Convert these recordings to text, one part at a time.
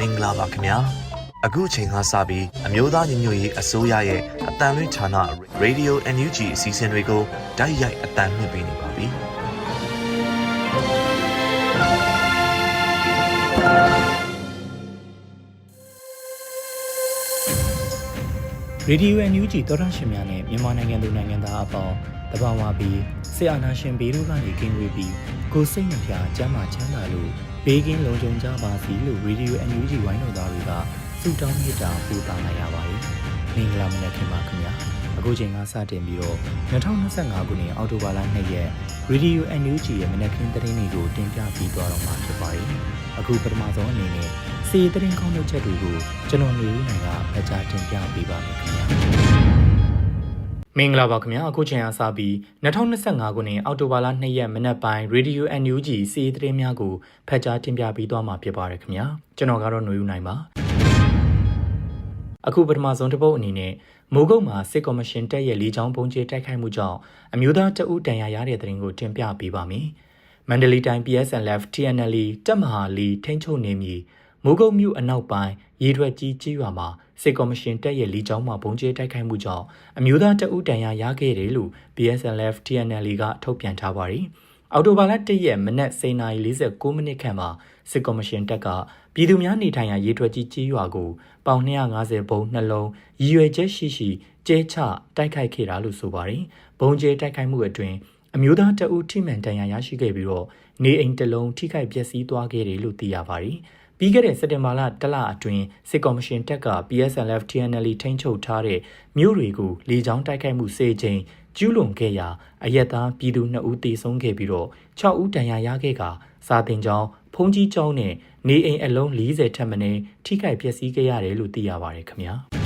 မင်္ဂလာပါခင်ဗျာအခုချိန်ကစပြီးအမျိုးသားညီညွတ်ရေးအစိုးရရဲ့အတန်လွင့်ဌာန Radio NUG အစီအစဉ်တွေကိုတိုက်ရိုက်အတန်လွှင့်ပေးနေပါပြီရေဒီယိုအန်ယူဂျီတော်ရရှင်များနဲ့မြန်မာနိုင်ငံသူနိုင်ငံသားအပေါင်းတဘာဝပြီးဆရာနာရှင်ဘေးတို့ကနေကင်းဝေးပြီးကိုစိတ်နှပြကျမ်းမာချမ်းသာလို့ ဘေးကင်းလုံခြုံကြပါစီလို့ရေဒီယိုအန်ယူဂျီဝိုင်းတော်သားတွေကဆုတောင်းမေတ္တာပို့သလိုက်ရပါတယ်။မင်္ဂလာမနက်ခင်ပါခင်ဗျာ။အခုချိန်ကစတင်ပြီးတော့2025ခုနှစ်အောက်တိုဘာလ2ရက်ရေဒီယိုအန်ယူဂျီရဲ့မနက်ခင်းသတင်းတွေကိုတင်ပြပြီးသွားတော့မှာဖြစ်ပါတယ်။အခုပထမဆုံးအနေနဲ့စီသတင်းကောင်းတဲ့ချက်တွေကိုကျွန်တော်နေဦးနိုင်ကဖကြားတင်ပြပေးပါမယ်ခင်ဗျာ မင်္ဂလာပါခင်ဗျာအခုချိန်အားစပြီး2025ခုနှစ်အောက်တိုဘာလ2ရက်မနက်ပိုင်း Radio NUG စီသတင်းများကိုဖတ်ကြားတင်ပြပေးသွားမှာဖြစ်ပါတယ်ခင်ဗျာကျွန်တော်ကတော့ຫນွေဦးနိုင်ပါအခုပထမဆုံးတစ်ပုတ်အနေနဲ့မိုးကုတ်မှာစစ်ကော်မရှင်တက်ရဲ့လေးချောင်းပုံကျဲတိုက်ခိုက်မှုကြောင့်အမျိုးသားတအုပ်တန်ရာရတဲ့သတင်းကိုတင်ပြပေးပါမယ်မန္တလေးတိုင်း PSLF TNL တက်မဟာလီထိန်းချုပ်နေမည်မိုးကုတ်မြို့အနောက်ပိုင်းရေထွက်ကြီးကြီးရွာမှာ စစ်ကော်မရှင်တပ်ရဲ့လီကြောင်းမှပုံကျဲတိုက်ခိုက်မှုကြောင့်အမျိုးသားတအုပ်တန်ရာရခဲ့တယ်လို့ PSLF TNL ကထုတ်ပြန်ထားပါတယ်။အော်တိုဘာလ၁ရက်မနက်09:49မိနစ်ခန့်မှာစစ်ကော်မရှင်တပ်ကပြည်သူများနေထိုင်ရာရေထွက်ကြီးကြီးရွာကိုပေါင်250ဘုံနှလုံးရည်ရွယ်ချက်ရှိရှိကျဲချတိုက်ခိုက်ခဲ့တာလို့ဆိုပါတယ်။ဘုံကျဲတိုက်ခိုက်မှုအတွင်းအမျိုးသားတအုပ်ထိမှန်တန်ရာရရှိခဲ့ပြီးတော့နေအိမ်တစ်လုံးထိခိုက်ပျက်စီးသွားခဲ့တယ်လို့သိရပါတယ်။ ပြီးခဲ့တဲ့စက်တင်ဘာလတလအတွင်းစစ်ကော်မရှင်တပ်က PSLF TNL ထိန်းချုပ်ထားတဲ့မြို့တွေကိုလေကြောင်းတိုက်ခိုက်မှုစေချိန်ကျူးလွန်ခဲ့ရာအရက်သားပြည်သူ2ဦးသေဆုံးခဲ့ပြီးတော့6ဦးဒဏ်ရာရခဲ့ကစာတင်ကျောင်းဖုန်ကြီးကျောင်းနဲ့နေအိမ်အလုံး40ထပ်မင်းထိခိုက်ပျက်စီးခဲ့ရတယ်လို့သိရပါတယ်ခင်ဗျာ။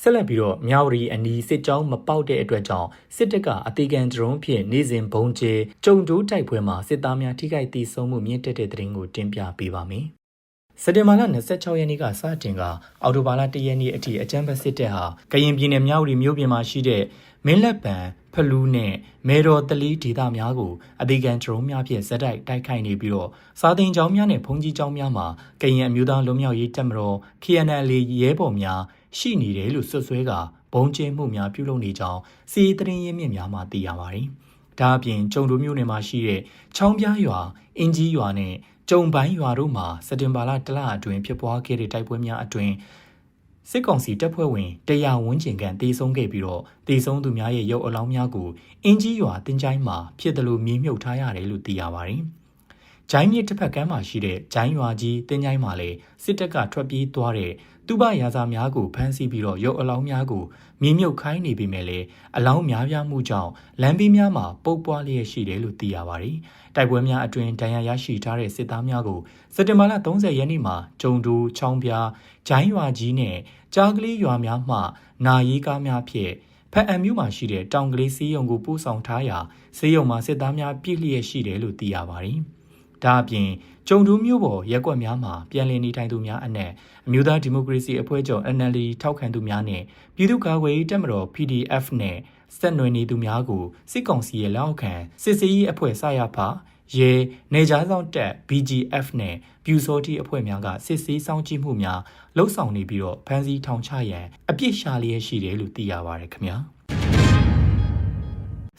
ဆက်လက်ပြီးတော့မြောက်ရီအနီးစစ်ကြောင်းမပေါက်တဲ့အတွက်ကြောင့်စစ်တပ်ကအသေးခံဒရုန်းဖြင့်နေစဉ်ဘုံကျဲကြုံတိုးတိုက်ပွဲမှာစစ်သားများထိခိုက်ဒေဆုံးမှုမြင့်တက်တဲ့တဲ့ရင်ကိုတင်ပြပေးပါမယ်။စက်တင်ဘာလ26ရက်နေ့ကစတင်ကအော်တိုဘာလ1ရက်နေ့အထိအကြမ်းဖက်စစ်တပ်ဟာကရင်ပြည်နယ်မြောက်ရီမြို့ပြင်မှာရှိတဲ့မင်းလက်ပံဖလူးနဲ့မေတော်တလီဒေသများကိုအသေးခံဒရုန်းများဖြင့်ဇက်တိုက်တိုက်ခိုက်နေပြီးတော့စာတင်ကျောင်းများနဲ့ဘုံကြီးကျောင်းများမှာကရင်အမျိုးသားလွတ်မြောက်ရေးတပ်မတော် KNL ရဲဘော်များ ရှိနေတယ်လို့ဆွဆွဲကဘုံကျင်းမှုများပြုလုပ်နေကြောင်းစီးသတင်းရင်းမြစ်များမှသိရပါတယ်။ဒါအပြင်ကျုံတို့မျိုးနယ်မှာရှိတဲ့ချောင်းပြားရွာအင်ကြီးရွာနဲ့ကျုံပိုင်းရွာတို့မှာစက်တင်ဘာလတလအတွင်းဖြစ်ပွားခဲ့တဲ့တိုက်ပွဲများအတွင်းစစ်ကောင်စီတပ်ဖွဲ့ဝင်တရားဝန်းကျင်ကန်တေဆုံးခဲ့ပြီးတော့တေဆုံးသူများရဲ့ရုပ်အလောင်းများကိုအင်ကြီးရွာတင်ချိုင်းမှာဖြစ်တယ်လို့မြေမြုပ်ထားရတယ်လို့သိရပါတယ်။ဂျိုင်းမြစ်တစ်ဖက်ကမ်းမှာရှိတဲ့ဂျိုင်းရွာကြီးတင်ချိုင်းမှာလည်းစစ်တပ်ကထွက်ပြေးသွားတဲ့ သူ့ဘရာဇာများကိုဖမ်းဆီးပြီးတော့ရုပ်အလောင်းများကိုမြေမြုပ်ခိုင်းနေပြီမဲ့လည်းအလောင်းများပြားမှုကြောင့်လမ်းဘေးများမှာပုတ်ပွားလျက်ရှိတယ်လို့သိရပါတယ်။တိုက်ပွဲများအတွင်ဒဏ်ရာရရှိထားတဲ့စစ်သားများကိုစက်တင်ဘာလ30ရက်နေ့မှာကျုံတူချောင်းပြားဂျိုင်းရွာကြီးနဲ့ကြားကလေးရွာများမှနာရီကားများဖြင့်ဖက်အံမြို့မှာရှိတဲ့တောင်ကလေးစီးရုံကိုပို့ဆောင်ထားရာစီးရုံမှာစစ်သားများပြည့်လျက်ရှိတယ်လို့သိရပါတယ်။ဒါအပြင် ကျုံတူးမျိုးပေါ်ရက်ကွက်များမှာပြည်လည်နေထိုင်သူများအနက်အမျိုးသားဒီမိုကရေစီအဖွဲ့ချုပ် NLD ထောက်ခံသူများနဲ့ပြည်သူ့ကာကွယ်ရေးတပ်မတော် PDF နဲ့စက်နွယ်နေသူများကိုစစ်ကောင်စီရဲ့လက်အောက်ခံစစ်စေးရေးအဖွဲ့စရဖရဲနေကြားဆောင်တက် BGF နဲ့ပြူစောတိအဖွဲ့များကစစ်ဆေးစောင့်ကြည့်မှုများလှုပ်ဆောင်နေပြီးတော့ဖမ်းဆီးထောင်ချရန်အပြစ်ရှာလျက်ရှိတယ်လို့သိရပါတယ်ခင်ဗျာ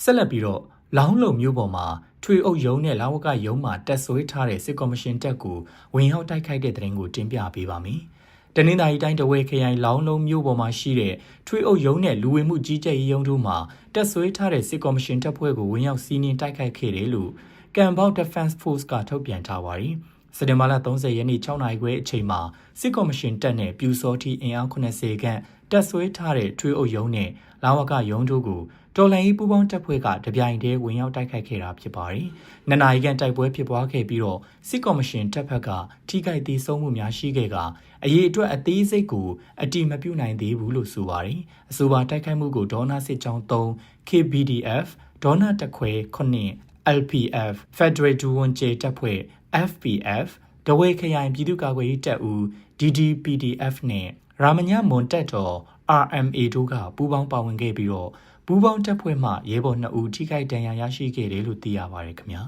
ဆက်လက်ပြီးတော့လောင်းလုံမျိုးပေါ်မှာ ထွေအုပ်ယုံနဲ့လာဝကယုံမှာတက်ဆွဲထားတဲ့စစ်ကော်မရှင်တက်ကိုဝင်ရောက်တိုက်ခိုက်တဲ့တဲ့ရင်ကိုတင်ပြပေးပါမယ်။တနင်္သာရီတိုင်းတဝဲခရိုင်လောင်းလုံးမျိုးပေါ်မှာရှိတဲ့ထွေအုပ်ယုံနဲ့လူဝင်မှုကြီးကြပ်ရေးယုံတို့မှာတက်ဆွဲထားတဲ့စစ်ကော်မရှင်တပ်ဖွဲ့ကိုဝင်ရောက်စီးနင်းတိုက်ခိုက်ခဲ့တယ်လို့ကမ်ဘောက် Defense Force ကထုတ်ပြန်ထားပါတယ်။စက်တင်ဘာလ30ရက်နေ့6နာရီခွဲအချိန်မှာစစ်ကော်မရှင်တပ်နဲ့ပြူစောတိအင်အား80ခန့်တက်ဆွဲထားတဲ့ထွေအုပ်ယုံနဲ့လာဝကယုံတို့ကို တော်လိုင်းပူပေါင်းတပ်ဖွဲ့ကတပြိုင်တည်းဝင်ရောက်တိုက်ခိုက်ခဲ့တာဖြစ်ပါတယ်။နနာရီကန်တိုက်ပွဲဖြစ်ပွားခဲ့ပြီးတော့စစ်ကော်မရှင်တပ်ဖက်ကထိခိုက်သေးဆုံးမှုများရှိခဲ့ကအရေးအတွက်အသေးစိတ်ကိုအတိမပြုနိုင်သေးဘူးလို့ဆိုပါတယ်။အဆိုပါတိုက်ခိုက်မှုကိုဒေါနာစစ်ကြောင်း3 KBDF ဒေါနာတခွဲ9 LPF Federal ဒူဝန်ကျေတပ်ဖွဲ့ FPF ဒဝဲခရိုင်ပြည်သူ့ကာကွယ်ရေးတပ်ဦး DDPDF နဲ့ရာမညမွန်တက်တော် RMA တို့ကပူးပေါင်းပါဝင်ခဲ့ပြီးတော့ ပူးပေါင်းတပ်ဖွဲ့မှရဲဘော်2ဦးထိခိုက်ဒဏ်ရာရရှိခဲ့တယ်လို့သိရပါတယ်ခင်ဗျာ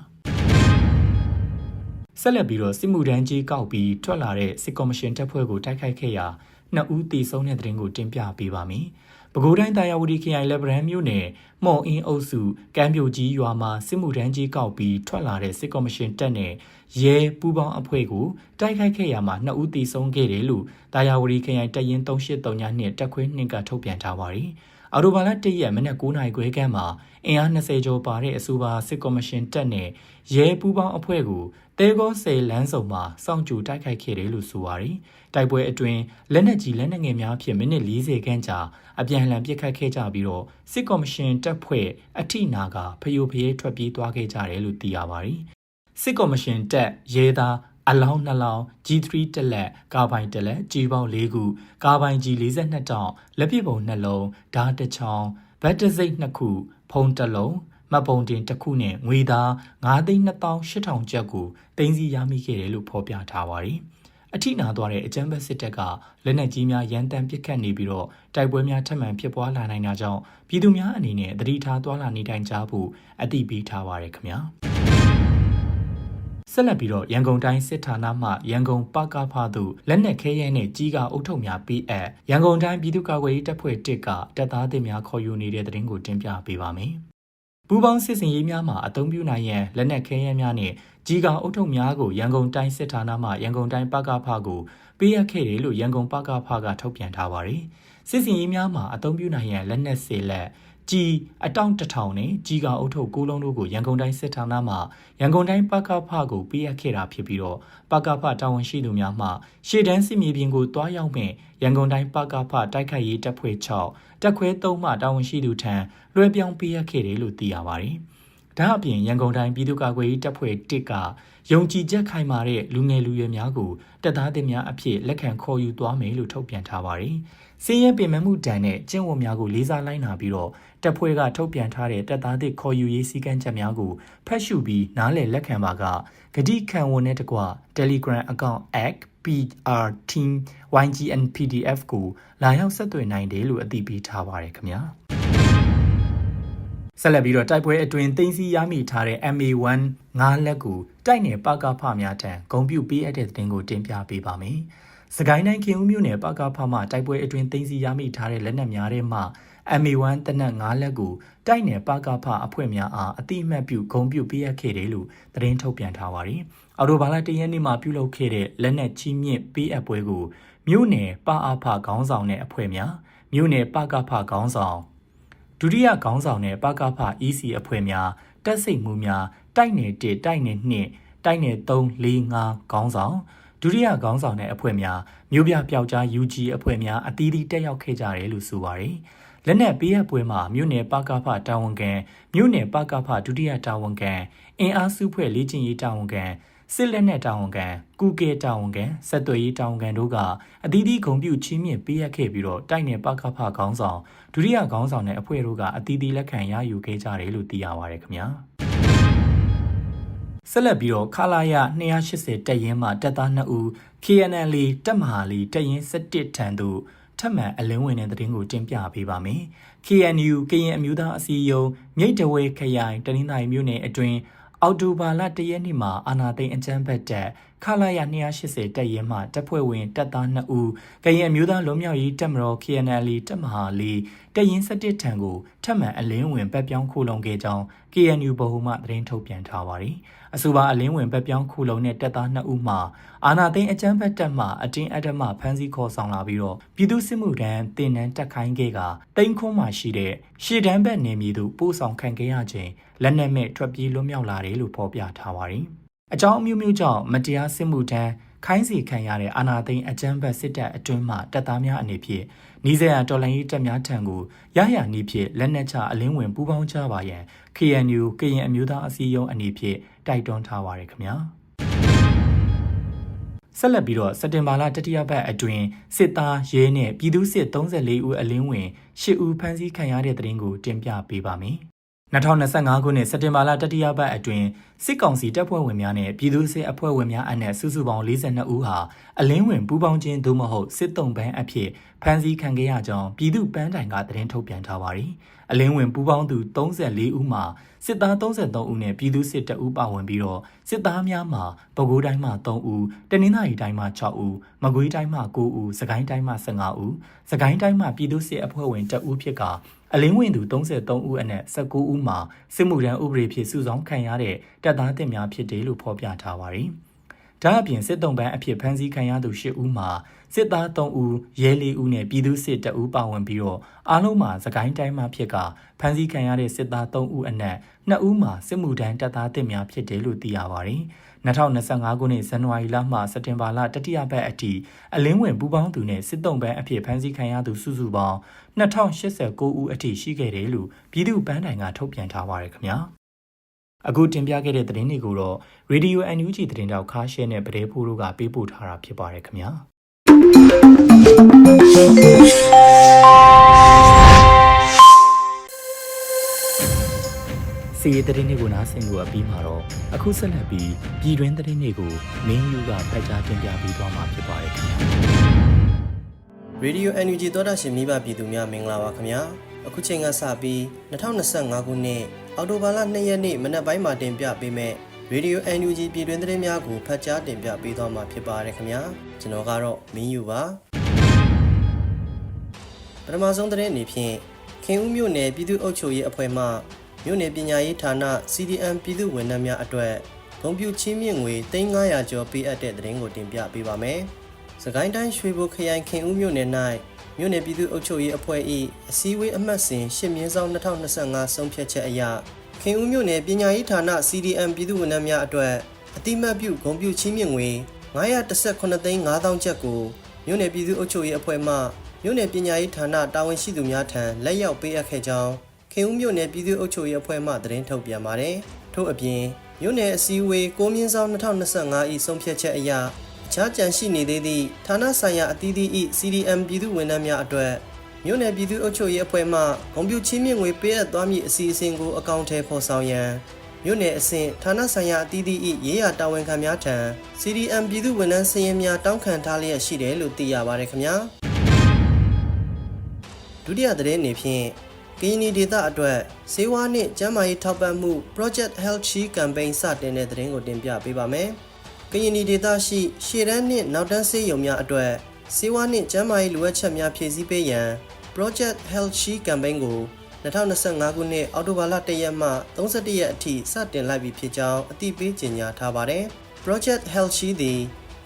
ဆက်လက်ပြီးတော့စစ်မှုထမ်းကြီးကောက်ပြီးထွက်လာတဲ့စစ်ကော်မရှင်တပ်ဖွဲ့ကိုတိုက်ခိုက်ခဲ့ရာနှစ်ဦးသေဆုံးတဲ့တဲ့ရင်ကိုတင်ပြပေးပါမယ်။ပဲခူးတိုင်းတာယာဝတီခရိုင်လက်ဗရန်မြို့နယ်မော်အင်းအုပ်စုကမ်းပြိုကြီးရွာမှာစစ်မှုထမ်းကြီးကောက်ပြီးထွက်လာတဲ့စစ်ကော်မရှင်တပ်နဲ့ရဲပူးပေါင်းအဖွဲ့ကိုတိုက်ခိုက်ခဲ့ရာမှာနှစ်ဦးသေဆုံးခဲ့တယ်လို့တာယာဝတီခရိုင်တပ်ရင်း383ညနှစ်တပ်ခွဲနှင်ကထုတ်ပြန်ထားပါတယ်။ အော်တိုဘာလ၁ရက်မနက်9:00နာရီခွဲခန့်မှာအင်အား20ကျော်ပါတဲ့အဆိုပါစစ်ကော်မရှင်တပ်နဲ့ရဲပူးပေါင်းအဖွဲ့ကိုတဲကောဆယ်လမ်းစုံမှာစောင့်ကြိုတိုက်ခိုက်ခဲ့တယ်လို့ဆိုပါတယ်။တိုက်ပွဲအတွင်းလက်နက်ကြီးလက်နက်ငယ်များဖြင့်မိနစ်40ခန့်ကြာအပြန်အလှန်ပစ်ခတ်ခဲ့ကြပြီးတော့စစ်ကော်မရှင်တပ်ဖွဲ့အထိနာကဖျို့ဖျဲထွက်ပြေးသွားခဲ့ကြတယ်လို့သိရပါတယ်။စစ်ကော်မရှင်တပ်ရဲသား အလောင်းနှလောင်း G3 တက်လက်ကာပိုင်တက်လက်ကြီးပေါင်း၄ခုကာပိုင်ကြီး42တောင်လက်ပစ်ပုံနှလုံးဓာတ်တစ်ချောင်းဗတ်တစိတ်2ခု ဖုံးတစ်လုံးမတ်ပုံတင်တစ်ခုနဲ့ငွေသား9,2800ကျပ်ကိုတင်စီရမိခဲ့တယ်လို့ဖော်ပြထားပါတယ်။အထိနာသွားတဲ့အကြမ်းဖက်စစ်တပ်ကလက်နက်ကြီးများရန်တမ်းပစ်ခတ်နေပြီးတော့တိုက်ပွဲများထပ်မံဖြစ်ပွားလာနိုင်တာကြောင့်ပြည်သူများအနေနဲ့သတိထားသွားလာနေထိုင်ကြဖို့အသိပေးထားပါရခင်ဗျာ။ ဆက်လက်ပြီးတော့ရန်ကုန်တိုင်းစစ်ဌာနမှရန်ကုန်ပကဖသို့လက်နက်ခဲယမ်းနဲ့ကြီးကအုပ်ထုပ်များပေးအပ်ရန်ကုန်တိုင်းပြည်သူ့ကာကွယ်ရေးတပ်ဖွဲ့တစ်ကတပ်သားတွေများခေါ်ယူနေတဲ့တဲ့တင်ကိုတင်ပြပေးပါမယ်။ပူးပေါင်းစစ်စင်ရေးများမှာအသုံးပြုနိုင်ရန်လက်နက်ခဲယမ်းများနဲ့ကြီးကအုပ်ထုပ်များကိုရန်ကုန်တိုင်းစစ်ဌာနမှရန်ကုန်တိုင်းပကဖကိုပေးအပ်ခဲ့တယ်လို့ရန်ကုန်ပကဖကထုတ်ပြန်ထားပါတယ်။စစ်စင်ရေးများမှာအသုံးပြုနိုင်ရန်လက်နက်စေလက် ကြီးအတောင့်တထောင်နဲ့ကြီးကအုပ်ထုပ်ကိုလုံးတို့ကိုရန်ကုန်တိုင်းစစ်ဌာနမှရန်ကုန်တိုင်းပကဖကိုပေးအပ်ခဲ့တာဖြစ်ပြီးတော့ပကဖတာဝန်ရှိသူများမှရှေ့တန်းစစ်မြေပြင်ကိုတွားရောက်မဲ့ရန်ကုန်တိုင်းပကဖတိုက်ခိုက်ရေးတပ်ဖွဲ့6တပ်ခွဲ3မှတာဝန်ရှိသူထံလွှဲပြောင်းပေးအပ်ခဲ့တယ်လို့သိရပါတယ်။ဒါအပြင်ရန်ကုန်တိုင်းပြည်သူ့ကာကွယ်ရေးတပ်ဖွဲ့1ကယုံကြည်ချက်ခိုင်မာတဲ့လူငယ်လူရွယ်များကိုတပ်သားတွေများအဖြစ်လက်ခံခေါ်ယူသွားမယ်လို့ထုတ်ပြန်ထားပါတယ်။စင်းရဲပင်မမှုတန်တဲ့ကျင့်ဝတ်များကိုလေးစားလိုက်နာပြီးတော့ တပ်ဖွဲ့ကထုတ်ပြန်ထားတဲ့တပ်သားတွေခေါ်ယူရေးစည်းကမ်းချက်များကိုဖတ်ရှုပြီးနားလည်လက်ခံပါကဂတိခံဝန်နဲ့တကွ Telegram account @PR team YGN PDF ကိုလာရောက်ဆက်သွယ်နိုင်တယ်လို့အသိပေးထားပါတယ်ခင်ဗျာဆက်လက်ပြီးတော့တိုက်ပွဲအတွင်းတင်စီရမိထားတဲ့ MA1 ငါးလက်ကိုတိုက်နယ်ပကဖများထံဂုံပြူပေးအပ်တဲ့သတင်းကိုတင်ပြပေးပါမယ်။စကိုင်းတိုင်းခင်ဦးမြို့နယ်ပကဖမှတိုက်ပွဲအတွင်းတင်စီရမိထားတဲ့လက်နက်များထဲမှ MA1 တနက်9လက်ကိုတိုက်နယ်ပကဖအဖွဲ့များအားအတိအမှတ်ပြုဂုံပြုပေးအပ်ခဲ့တယ်လို့သတင်းထုတ်ပြန်ထားပါတယ်။အော်တိုဘာလ၁ရက်နေ့မှာပြုလုပ်ခဲ့တဲ့လက်နက်ချီးမြင့်ပေးအပ်ပွဲကိုမြို့နယ်ပအဖခေါင်းဆောင်တဲ့အဖွဲ့များမြို့နယ်ပကဖခေါင်းဆောင်ဒုတိယခေါင်းဆောင်တဲ့ပကဖ EC အဖွဲ့များတက်စိတ်မှုများတိုက်နယ်1တိုက်နယ်2တိုက်နယ်3 4 5ခေါင်းဆောင်ဒုတိယခေါင်းဆောင်တဲ့အဖွဲ့များမြို့ပြပျောက်ကြား UG အဖွဲ့များအသီးသီးတက်ရောက်ခဲ့ကြတယ်လို့ဆိုပါတယ်။ လက်နက်ပေးအပ်ပွဲမှာမြို့နယ်ပကဖတာဝန်ခံမြို့နယ်ပကဖဒုတိယတာဝန်ခံအင်အားစုဖွဲ့လေ့ကျင့်ရေးတာဝန်ခံစစ်လက်နက်တာဝန်ခံကုကေတာဝန်ခံဆက်သွယ်ရေးတာဝန်ခံတို့ကအသီးသီးဂုံပြုချင်းမြင့်ပေးအပ်ခဲ့ပြီးတော့တိုက်နယ်ပကဖခေါင်းဆောင်ဒုတိယခေါင်းဆောင်နဲ့အဖွဲ့တို့ကအသီးသီးလက်ခံရယူခဲ့ကြတယ်လို့သိရပါတယ်ခင်ဗျာဆက်လက်ပြီးတော့ခလာရ280တက်ရင်မှတက်သား2ဦး KNL တက်မဟာလီတက်ရင်17ထံသို့ ထပ်မံအလင်းဝင်တဲ့သတင်းကိုတင်ပြပေးပါမယ်။ KNU ကရင်အမျိုးသားအစည်းအရုံးမြိတ်တဝဲခရိုင်တနင်္သာရီမြို့နယ်အတွင်းအော်တိုဘာလတရက်နေ့မှာအာနာသိန်းအကြမ်းဖက်တပ်ခလာရ280တပ်ရဲမှတပ်ဖွဲ့ဝင်တပ်သား2ဦးကရင်အမျိုးသားလွတ်မြောက်ရေးတပ်မတော် KNL တပ်မဟာလေးတပ်ရင်း17ထံကိုထပ်မံအလင်းဝင်ပတ်ပြောင်းခိုလုံခဲ့ကြောင်း KNU ဗဟိုမှသတင်းထုတ်ပြန်ထားပါတယ်။ အဆိုပါအလင်းဝင်ပတ်ပြောင်းခိုလုံတဲ့တပ်သား2ဦးမှာအာနာသိန်းအကြမ်းဖက်တပ်မှအတင်းအဓမ္မဖမ်းဆီးခေါ်ဆောင်လာပြီးတော့ပြည်သူစစ်မှုထမ်းတင်နန်းတက်ခိုင်းခဲ့ကတိန်ခွန်းမှရှိတဲ့ရှေ့တန်းဘက်နေမည်သူပို့ဆောင်ခံခဲ့ရခြင်းလက်နက်မဲ့ထွက်ပြေးလွတ်မြောက်လာတယ်လို့ဖော်ပြထားပါတယ်။အကြောင်းအမျိုးမျိုးကြောင့်မတရားစစ်မှုထမ်းခိုင်းစီခံရတဲ့အာနာသိန်းအကြမ်းဖက်စစ်တပ်အတွင်းမှတပ်သားများအနေဖြင့်နီးစပ်ရာတော်လှန်ရေးတပ်များထံကိုရရနည်းဖြင့်လက်နက်ချအလင်းဝင်ပူးပေါင်းကြပါရန် KNU ကရင်အမျိုးသားအစည်းအရုံးအနေဖြင့် တိုက်တွန်းထားပါရခင်ဗျာဆက်လက်ပြီးတော့စက်တင်ဘာလတတိယပတ်အတွင်းစစ်သားရဲနဲ့ပြည်သူစစ်34ဦးအလင်းဝင်10ဦးဖမ်းဆီးခံရတဲ့တဲ့တင်ကိုတင်ပြပေးပါမယ်။2025ခုနှစ်စက်တင်ဘာလတတိယပတ်အတွင်းစစ်ကောင်စီတပ်ဖွဲ့ဝင်များနဲ့ပြည်သူ့စစ်အဖွဲ့ဝင်များအနက်စုစုပေါင်း42ဦးဟာအလင်းဝင်ပူးပေါင်းခြင်းသို့မဟုတ်စစ်တုံးပန်းအဖြစ်ဖမ်းဆီးခံခဲ့ရကြောင်းပြည်သူ့ပန်းတိုင်ကသတင်းထုတ်ပြန်ထားပါတယ်။ အလင်းဝင်ပူးပေါင်းသူ34ဦးမှာစစ်သား33ဦးနဲ့ပြည်သူ့စစ်တပ်ဦးပါဝင်ပြီးတော့စစ်သားများမှာပဲခူးတိုင်းမှာ3ဦးတနင်္သာရီတိုင်းမှာ6ဦးမကွေးတိုင်းမှာ9ဦးစကိုင်းတိုင်းမှာ15ဦးစကိုင်းတိုင်းမှာပြည်သူ့စစ်အဖွဲ့ဝင်2ဦးဖြစ်ကအလင်းဝင်သူ33ဦးအနက်19ဦးမှာစစ်မှုထမ်းဥပဒေဖြင့်စုဆောင်းခံရတဲ့တပ်သားတင်များဖြစ်တယ်လို့ဖော်ပြထားပါတယ်။ဒါအပြင်စစ်တုံးပန်းအဖြစ်ဖမ်းဆီးခံရသူ10ဦးမှာ စစ်သား3ဦးရဲ4ဦးနဲ့ပြည်သူ့စစ်2ဦးပါဝင်ပြီးတော့အားလုံးမှာစကိုင်းတိုင်းမှာဖြစ်ကဖမ်းဆီးခံရတဲ့စစ်သား3ဦးအနက်2ဦးမှာစစ်မှုထမ်းတပ်သားတင်များဖြစ်တယ်လို့သိရပါတယ်။2025ခုနှစ်ဇန်နဝါရီလမှစက်တင်ဘာလတတိယပတ်အထိအလင်းဝင်ပူးပေါင်းသူနဲ့စစ်တုံးပန်းအဖြစ်ဖမ်းဆီးခံရသူစုစုပေါင်း2089ဦးအထိရှိခဲ့တယ်လို့ပြည်သူ့ပန်းတိုင်ကထုတ်ပြန်ထားပါတယ်ခင်ဗျာအခုတင်ပြခဲ့တဲ့သတင်းတွေကိုတော့ Radio NUG သတင်းတောက်ခါရှဲနဲ့ဗရေဖိုးတို့ကပေးပို့ထားတာဖြစ်ပါတယ်ခင်ဗျာ စီရီသတင်းတွေကိုနားဆင်လို့အပြီးမှာတော့အခုဆက်လက်ပြီးပြည်တွင်းသတင်းတွေကိုမင်းယူကဖတ်ကြားတင်ပြပေးသွားမှာဖြစ်ပါတယ်ခင်ဗျာရေဒီယို NUG သောတာရှင်မိဘပြည်သူများမင်္ဂလာပါခင်ဗျာအခုချိန်ကစပြီး2025ခုနှစ်အောက်တိုဘာလ2ရက်နေ့မနက်ပိုင်းမှာတင်ပြပေးမယ့် ရေဒီယို NUG ပြည်တွင်းသတင်းများကိုဖတ်ကြားတင်ပြပေးသွားမှာဖြစ်ပါတယ်ခင်ဗျာကျွန်တော်ကတော့မင်းယူပါပထမဆုံးသတင်းအနေဖြင့်ခင်ဦးမြို့နယ်ပြည်သူ့အုပ်ချုပ်ရေးအဖွဲ့မှမြို့နယ်ပညာရေးဌာန CDM ပြည်သူ့ဝန်ထမ်းများအတွက်ဂုဏ်ပြုချီးမြှင့်ငွေ3900ကျော်ပေးအပ်တဲ့သတင်းကိုတင်ပြပေးပါမယ်။စကိုင်းတိုင်းရွှေဘိုခရိုင်ခင်ဦးမြို့နယ်၌မြို့နယ်ပြည်သူ့အုပ်ချုပ်ရေးအဖွဲ့၏အစည်းအဝေးအမှတ်စဉ်ရှစ်မြင်းဆောင်2025ဆုံးဖြတ်ချက်အရ ခင်ဦးမြို့နယ်ပညာရေးဌာန CDM ပြည်သူ့ဝန်ထမ်းများအတွက်အတိမတ်ပြုဂုဏ်ပြုချီးမြှင့်ငွေ918သိန်း5000ကျပ်ကိုမြို့နယ်ပြည်သူ့အုပ်ချုပ်ရေးအဖွဲ့မှမြို့နယ်ပညာရေးဌာနတာဝန်ရှိသူများထံလက်ရောက်ပေးအပ်ခဲ့ကြောင်းခင်ဦးမြို့နယ်ပြည်သူ့အုပ်ချုပ်ရေးအဖွဲ့မှသတင်းထုတ်ပြန်ပါတယ်။ထို့အပြင်မြို့နယ်အစည်းအဝေး6မြင်းဆောင်2025၏ဆုံးဖြတ်ချက်အရအခြားကြံရှိနေသေးသည့်ဌာနဆိုင်ရာအသီးသီး၏ CDM ပြည်သူ့ဝန်ထမ်းများအတွက် မြို့နယ်ပြည်သူ့အုပ်ချုပ်ရေးအဖွဲ့မှဂုဏ်ပြုချီးမြှင့်ငွေပေးအပ်သွားမည့်အစီအစဉ်ကိုအကောင့်ထဲပေါ်ဆောင်ရန်မြို့နယ်အဆင့်ဌာနဆိုင်ရာအသီးသီး၏ရေးရာတာဝန်ခံများထံ CDM ပြည်သူ့ဝန်ထမ်းစည်ရင်များတောင်းခံထားလျက်ရှိတယ်လို့သိရပါတယ်ခင်ဗျာဒုတိယသတင်းအနေဖြင့်ကရင်နီဒေသအတွက်စေဝါနှင့်ကျန်းမာရေးထောက်ပံ့မှု Project Health Shield Campaign စတင်တဲ့သတင်းကိုတင်ပြပေးပါမယ်။ကရင်နီဒေသရှိရှေ့တန်းနှင့်နောက်တန်းဆေးရုံများအတွက် စေဝါနှင့်ကျန်းမာရေးလိုအပ်ချက်များဖြည့်ဆည်းပေးရန် Project Health Shield Campaign ကို2025ခုနှစ်အောက်တိုဘာလ1ရက်မှ31ရက်အထိစတင်လိုက်ပြီဖြစ်ကြောင်းအသိပေးကြေညာထားပါတယ်။ Project Health Shield သည်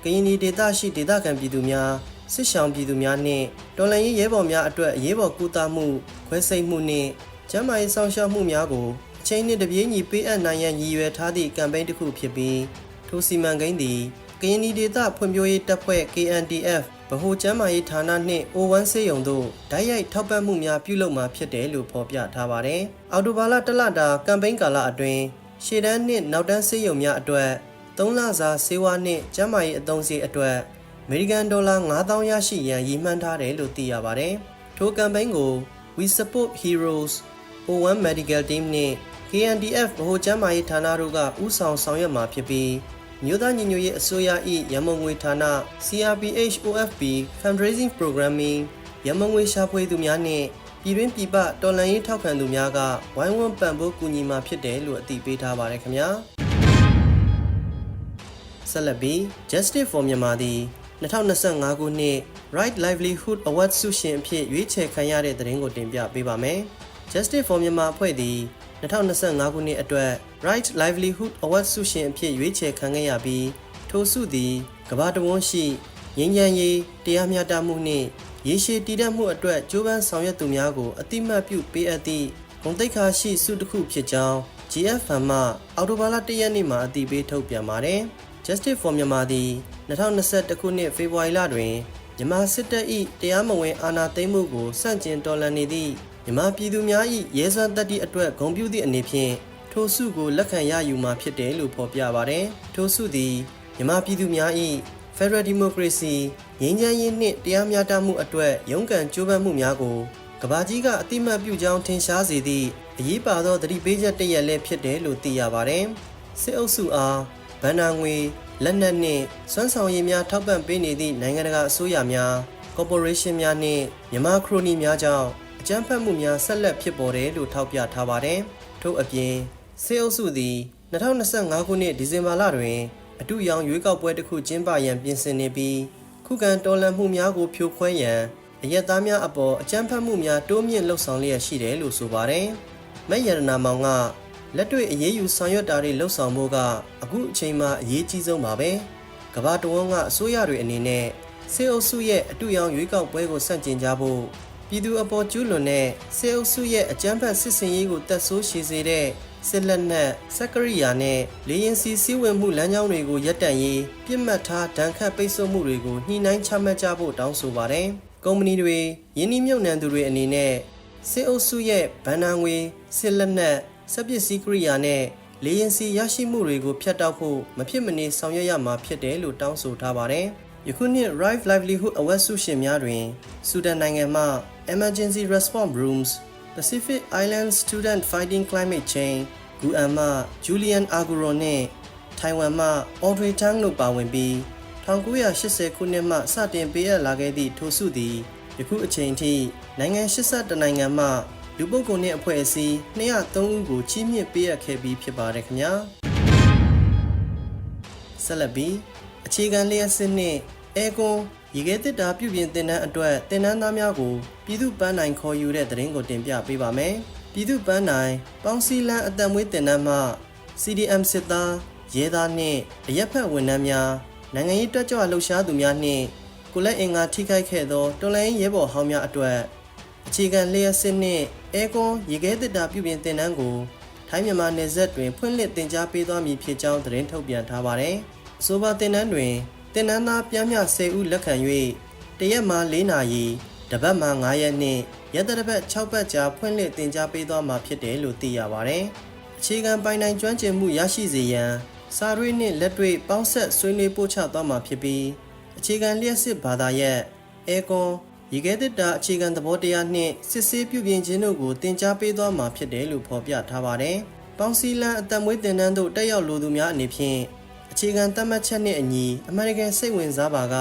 ကရင်နီဒေသရှိဒေသခံပြည်သူများစစ်ရှောင်ပြည်သူများနှင့်တော်လှန်ရေးရဲဘော်များအတွက်အရေးပေါ်ကုသမှုခွဲစိတ်မှုနှင့်ကျန်းမာရေးစောင့်ရှောက်မှုများကိုအချိန်နှင့်တပြေးညီပေးအပ်နိုင်ရန်ရည်ရွယ်ထားသည့်ကမ်ပိန်းတစ်ခုဖြစ်ပြီးထိုစီမံကိန်းသည်ကရင်နီဒေသဖွံ့ဖြိုးရေးတပ်ဖွဲ့ KNDF ဗဟိုကျန်းမာရေးဌာနနှင့် O1 ဆေးရုံတို့ဓာတ်ရိုက်ထောက်ပံ့မှုများပြုလုပ်မှာဖြစ်တယ်လို့ဖော်ပြထားပါတယ်။အော်တိုဘာလတစ်လတာကမ်ပိန်းကာလအတွင်းရှေ့တန်းနှင့်နောက်တန်းဆေးရုံများအတွက်၃လစာဆေးဝါးနှင့်ကျန်းမာရေးအသုံးစရိတ်အတွက်အမေရိကန်ဒေါ်လာ9000ရရှိရန်ရည်မှန်းထားတယ်လို့သိရပါတယ်။ထိုကမ်ပိန်းကို We Support Heroes O1 Medical Team နှင့် KNDF ဗဟိုကျန်းမာရေးဌာနတို့ကဥဆောင်ဆောင်ရွက်မှာဖြစ်ပြီး မြို့သားညီညွတ်ရေးအစိုးရ၏ရမုံငွေဌာန CRPH OFP Fundraising Programming ရမုံငွေရှာဖွေသူများနှင့်ပြည်တွင်းပြည်ပတော်လှန်ရေးထောက်ခံသူများကဝိုင်းဝန်းပံ့ပိုးကူညီမှာဖြစ်တယ်လို့အသိပေးထားပါတယ်ခင်ဗျာဆက်လက်ပြီး Justice for Myanmar သည်2025ခုနှစ် Right Livelihood Award ဆုရှင်အဖြစ်ရွေးချယ်ခံရတဲ့သတင်းကိုတင်ပြပေးပါမယ်။ Justice for Myanmar အဖွဲ့သည် 2025ခုနှစ်အတွက် Right Livelihood Award ဆုရှင်အဖြစ်ရွေးချယ်ခံခဲ့ရပြီးထိုဆုသည်ကမ္ဘာတဝန်းရှိငြိမ်းချမ်းရေးတရားမျှတမှုနှင့်ရေရှည်တည်တံ့မှုအတွက်ကြိုးပမ်းဆောင်ရွက်သူများကိုအတိမတ်ပြုပေးအပ်သည့်ဂုဏ်သိက္ခာရှိဆုတစ်ခုဖြစ်ကြောင်း GFM မှအော်တိုဘာလ1ရက်နေ့မှာအတည်ပြုထုတ်ပြန်ပါတယ်။ Justice for Myanmar သည်2021ခုနှစ်ဖေဖော်ဝါရီလတွင်မြန်မာစစ်တပ်၏တရားမဝင်အာဏာသိမ်းမှုကိုစန့်ကျင်တော်လှန်နေသည့် မြန်မာပြည်သူများ၏ရဲစွမ်းသတ္တိအတွက်ဂုဏ်ပြုသည့်အနေဖြင့်ထိုဆုကိုလက်ခံရယူမှာဖြစ်တယ်လို့ဖော်ပြပါတယ်။ထိုဆုသည်မြန်မာပြည်သူများ၏ Federal Democracy ငြိမ်းချမ်းရေးနှင့်တရားမျှတမှုအတွက်ရုန်းကန်ကြိုးပမ်းမှုများကိုကဘာကြီးကအတိမတ်ပြုကြောင်းထင်ရှားစေသည့်အရေးပါသောသတိပေးချက်တစ်ရက်လည်းဖြစ်တယ်လို့သိရပါတယ်။စစ်အုပ်စုအားဗန်နာငွေလက်နက်နှင့်စွမ်းဆောင်ရည်များထောက်ပံ့ပေးနေသည့်နိုင်ငံတကာအစိုးရများကော်ပိုရေးရှင်းများနှင့်မြန်မာခရိုနီများကြောင့် အကြမ်းဖက်မှုများဆက်လက်ဖြစ်ပေါ်တယ်လို့ထောက်ပြထားပါတယ်။ထို့အပြင်စစ်အုပ်စုသည်2025ခုနှစ်ဒီဇင်ဘာလတွင်အတူရောင်ရွေးကောက်ပွဲတစ်ခုကျင်းပရန်ပြင်ဆင်နေပြီးခုခံတော်လှန်မှုများကိုဖြိုခွဲရန်အရက်သားများအပေါ်အကြမ်းဖက်မှုများတိုးမြင့်လှုပ်ဆောင်လျက်ရှိတယ်လို့ဆိုပါတယ်။မဲ့ရတနာမောင်ကလက်တွေ့အရေးယူဆောင်ရွက်တာတွေလှုပ်ဆောင်မှုကအခုအချိန်မှာအရေးကြီးဆုံးပါပဲ။ကမ္ဘာတဝန်းကအစိုးရတွေအနေနဲ့စေအုပ်စုရဲ့အတူရောင်ရွေးကောက်ပွဲကိုဆန့်ကျင်ကြဖို့ ပြည်သူအပေါ်ကျူးလွန်တဲ့စေအုပ်စုရဲ့အကြမ်းဖက်စစ်စင်ရေးကိုတက်ဆိုးရှည်စေတဲ့စစ်လက်နက်စက်ကရိယာနဲ့လေရင်စီစည်းဝေးမှုလမ်းကြောင်းတွေကိုရပ်တန့်ရေးပြစ်မှတ်ထားဒဏ်ခတ်ပိတ်ဆို့မှုတွေကိုညှိနှိုင်းချမှတ်ကြဖို့တောင်းဆိုပါတယ်။ကုမ္ပဏီတွေယင်းနှိမြုပ်နှံသူတွေအနေနဲ့စစ်အုပ်စုရဲ့ဗန်နာငွေစစ်လက်နက်စက်ပစ္စည်းကိရိယာနဲ့လေရင်စီရရှိမှုတွေကိုဖျက်တောက်ဖို့မဖြစ်မနေဆောင်ရွက်ရမှာဖြစ်တယ်လို့တောင်းဆိုထားပါတယ်။ ယခုနှစ် Rive Livelihood Award ဆုရှင်များတွင်ဆူဒန်နိုင်ငံမှ Emergency Response Rooms Pacific Island Student Fighting Climate Change ဂူအန်မှ Julian Aguro နဲ့ထိုင်ဝမ်မှ Audrey Tang တို့ပါဝင်ပြီး1980ခုနှစ်မှစတင်ပေးအပ်လာခဲ့သည့်ထိုဆုသည်ယခုအချိန်ထိနိုင်ငံ82နိုင်ငံမှလူပုဂ္ဂိုလ်နှင့်အဖွဲ့အစည်း203ဦးကိုချီးမြှင့်ပေးအပ်ခဲ့ပြီးဖြစ်ပါတယ်ခင်ဗျာဆက်လက်ပြီး အခြေခံလျှက်စစ်နှင့်အဲကွန်ရေခဲတစ်တာပြုပြင်တင်တန်းအတွက်တင်တန်းသားများကိုပြည်သူ့ပန်းနိုင်ခေါ်ယူတဲ့သတင်းကိုတင်ပြပေးပါမယ်ပြည်သူ့ပန်းနိုင်ပေါင်းစည်းလန်းအတံမွေးတင်တန်းမှ CDM စစ်သားရဲသားနှင့်အရက်ဖက်ဝန်ထမ်းများနိုင်ငံရေးတက်ကြွလှုပ်ရှားသူများနှင့်ကိုလက်အင်္ဂါထိခိုက်ခဲ့သောတော်လိုင်းရဲဘော်ဟောင်းများအတွက်အခြေခံလျှက်စစ်နှင့်အဲကွန်ရေခဲတစ်တာပြုပြင်တင်တန်းကိုထိုင်းမြန်မာနယ်စပ်တွင်ဖွင့်လှစ်တင် जा ပေးသွားမည်ဖြစ်ကြောင်းသတင်းထုတ်ပြန်ထားပါတယ်။အ ဆိုပါတင်တန်းတွင်တင်နန်းသားပြမ်းမြ10ဦးလက်ခံ၍တရက်မှ4နာရီတပတ်မှ9ရက်နှင့်ရက်တစ်ပတ်6ပတ်ကြာဖွင့်လှစ်တင် जा ပေးသွားမှာဖြစ်တယ်လို့သိရပါတယ်။အခြေခံပိုင်နိုင်ကျွမ်းကျင်မှုရရှိစေရန်စာရွေးနှင့်လက်တွေ့ပေါင်းဆက်ဆွေးနွေးပို့ချသွားမှာဖြစ်ပြီးအခြေခံလျှက်စစ်ဘာသာရပ်အဲကွန်ရေခဲတစ်တာအခြေခံသဘောတရားနှင့်စစ်ဆေးပြုပြင်ခြင်းတို့ကိုတင် जा ပေးသွားမှာဖြစ်တယ်လို့ဖော်ပြထားပါတယ်။ပေါင်းစည်းလန်းအတံမွေးတင်တန်းတို့တက်ရောက်လိုသူများအနေဖြင့် အခြေခံသတ်မှတ်ချက်နှင့်အညီအမေရိကန်စိတ်ဝင်စားပါက